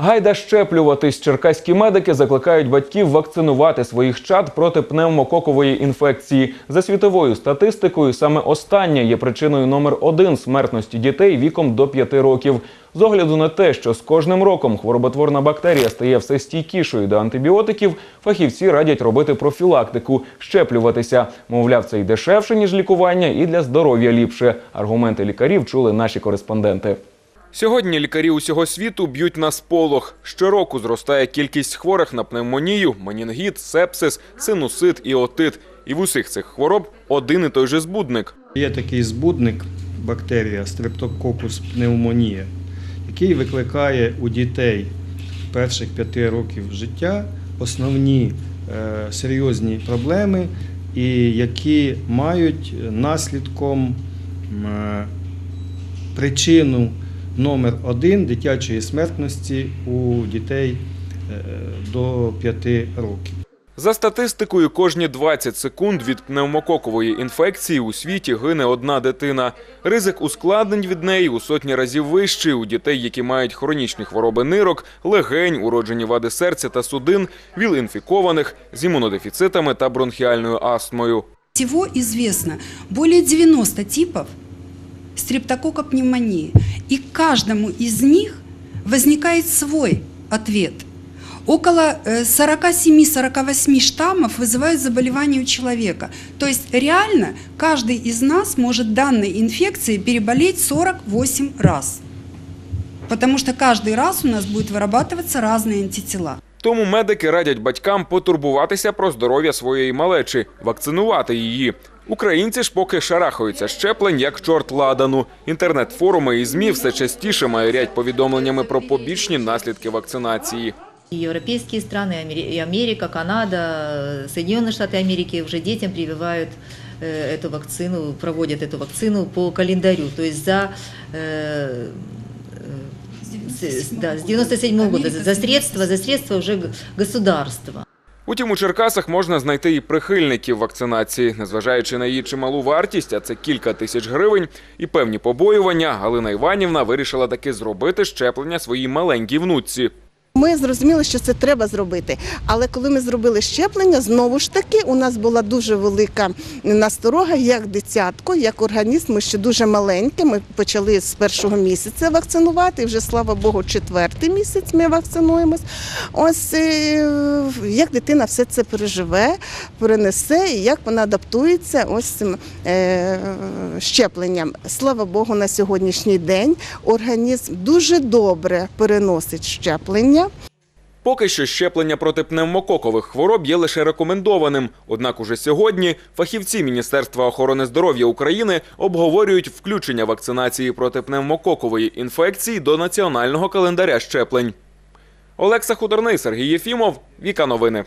Гайда щеплюватись. Черкаські медики закликають батьків вакцинувати своїх чад проти пневмококової інфекції. За світовою статистикою, саме остання є причиною номер один смертності дітей віком до 5 років. З огляду на те, що з кожним роком хвороботворна бактерія стає все стійкішою до антибіотиків, фахівці радять робити профілактику, щеплюватися. Мовляв, це й дешевше ніж лікування, і для здоров'я ліпше. Аргументи лікарів чули наші кореспонденти. Сьогодні лікарі усього світу б'ють на сполох. Щороку зростає кількість хворих на пневмонію, менінгіт, сепсис, синусит і отит. І в усіх цих хвороб один і той же збудник. Є такий збудник, бактерія Streptococcus pneumonia, який викликає у дітей перших п'яти років життя основні е, серйозні проблеми, і які мають наслідком е, причину номер один дитячої смертності у дітей е, до 5 років. За статистикою, кожні 20 секунд від пневмококової інфекції у світі гине одна дитина. Ризик ускладнень від неї у сотні разів вищий у дітей, які мають хронічні хвороби нирок, легень, уроджені вади серця та судин, віл-інфікованих з імунодефіцитами та бронхіальною астмою. Всего известно более 90 типов стрептококка пневмонии И к каждому из них возникает свой ответ. Около э, 47-48 штаммов вызывают заболевание у человека. То есть реально каждый из нас может данной инфекцией переболеть 48 раз. Потому что каждый раз у нас будет вырабатываться разные антитела. Тому медики радять батькам потурбуватися про здоров'я своєї малечі, вакцинувати її. Українці ж поки шарахаються щеплень, як чорт ладану. Інтернет-форуми і змі все частіше майорять повідомленнями про побічні наслідки вакцинації. И европейские страны, Амери- и Америка, Канада, Соединенные Штаты Америки уже детям прививают э, эту вакцину, проводят эту вакцину по календарю. То есть за э, э, с- да, с 97 года за средства, за средства уже г- государства. Утім, у Черкасах можна знайти і прихильників вакцинації, незважаючи на її чималу вартість, а це кілька тисяч гривень, і певні побоювання. Галина Іванівна вирішила таки зробити щеплення своїй маленькій внучці. Ми зрозуміли, що це треба зробити. Але коли ми зробили щеплення, знову ж таки у нас була дуже велика насторога, як дитятко, як організм. Ми ще дуже маленькі. Ми почали з першого місяця вакцинувати. Вже слава Богу, четвертий місяць ми вакцинуємось. Ось е, як дитина все це переживе, перенесе, і як вона адаптується ось цим е, щепленням. Слава Богу, на сьогоднішній день організм дуже добре переносить щеплення. Поки що щеплення проти пневмококових хвороб є лише рекомендованим. Однак уже сьогодні фахівці Міністерства охорони здоров'я України обговорюють включення вакцинації проти пневмококової інфекції до національного календаря щеплень. Олекса Худорний, Сергій Єфімов, Віка Новини.